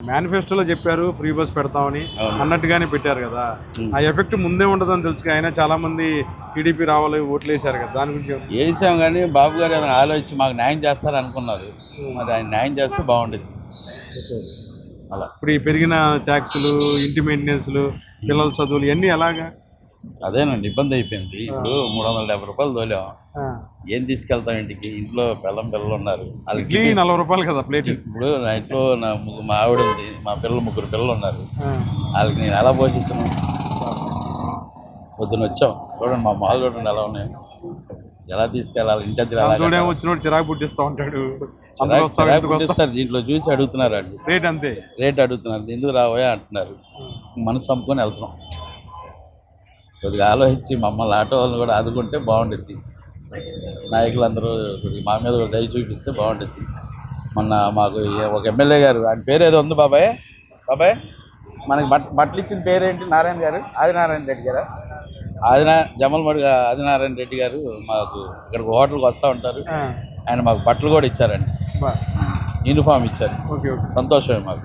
మేనిఫెస్టోలో చెప్పారు free bus పెడతామని. అన్నట్టుగానే పెట్టారు కదా. ఆ ఎఫెక్ట్ ముందే ఉండదని తెలుసు ఆయన చాలా మంది టీడీపీ రావాలి ఓట్లు వేశారు కదా. దాని గురించి? వేసాం కానీ బాబు గారు ఏదైనా ఆలోచించి మాకు న్యాయం చేస్తారు అనుకున్నారు. మరి ఆయన న్యాయం చేస్తే బాగుండేది. అలా. ఇప్పుడు ఈ పెరిగిన ట్యాక్సులు ఇంటి మెయింటెనెన్స్లు పిల్లల చదువులు ఇవన్నీ ఎలాగా? అదేనండి ఇబ్బంది అయిపోయింది. ఇప్పుడు మూడు వందల డెబ్బై రూపాయలు తోలాం. ఏం తీసుకెళ్తాం ఇంటికి? ఇంట్లో పిల్లం పిల్లలు ఉన్నారు. వాళ్ళకి ఇడ్లీ నలభై రూపాయలు కదా ప్లేట్? ఇప్పుడు నా ఇంట్లో నా ముగ్గురు మా ఆవిడ ఉంది మా పిల్లలు ముగ్గురు పిల్లలు ఉన్నారు. వాళ్ళకి నేను ఎలా పోషించను? పొద్దున వచ్చాం. చూడండి మా మాల్ చూడండి ఎలా ఉన్నాయి. ఎలా తీసుకెళ్ళాలి? ఇంటి కట్టాలి? వచ్చినోడు చిరాకు పుట్టిస్తా ఉంటాడు. పుట్టిస్తారు. దీంట్లో చూసి అడుగుతున్నారు వాళ్ళు. రేట్ అంతే. రేట్ అడుగుతున్నారు. ఎందుకు రావోయా అంటున్నారు. మనసు చంపుకొని వెళ్తున్నాం. కొద్దిగా ఆలోచించి మమ్మల్ని ఆటో వాళ్ళు కూడా ఆదుకుంటే బాగుంటుంది నాయకులందరూ మా మీద దయ చూపిస్తే బాగుంటుంది. మొన్న మాకు ఒక ఎమ్మెల్యే గారు ఆయన పేరు ఏదో ఉంది బాబాయ్ బాబాయ్? మనకి బట్ బట్టలు ఇచ్చిన పేరేంటి నారాయణ గారు ఆదినారాయణ రెడ్డి గారా? ఆదినా జమల్మడి ఆదినారాయణ రెడ్డి గారు మాకు ఇక్కడికి హోటల్కి వస్తూ ఉంటారు. ఆయన మాకు బట్టలు కూడా ఇచ్చారండి. యూనిఫామ్ ఇచ్చారు. సంతోషమే మాకు.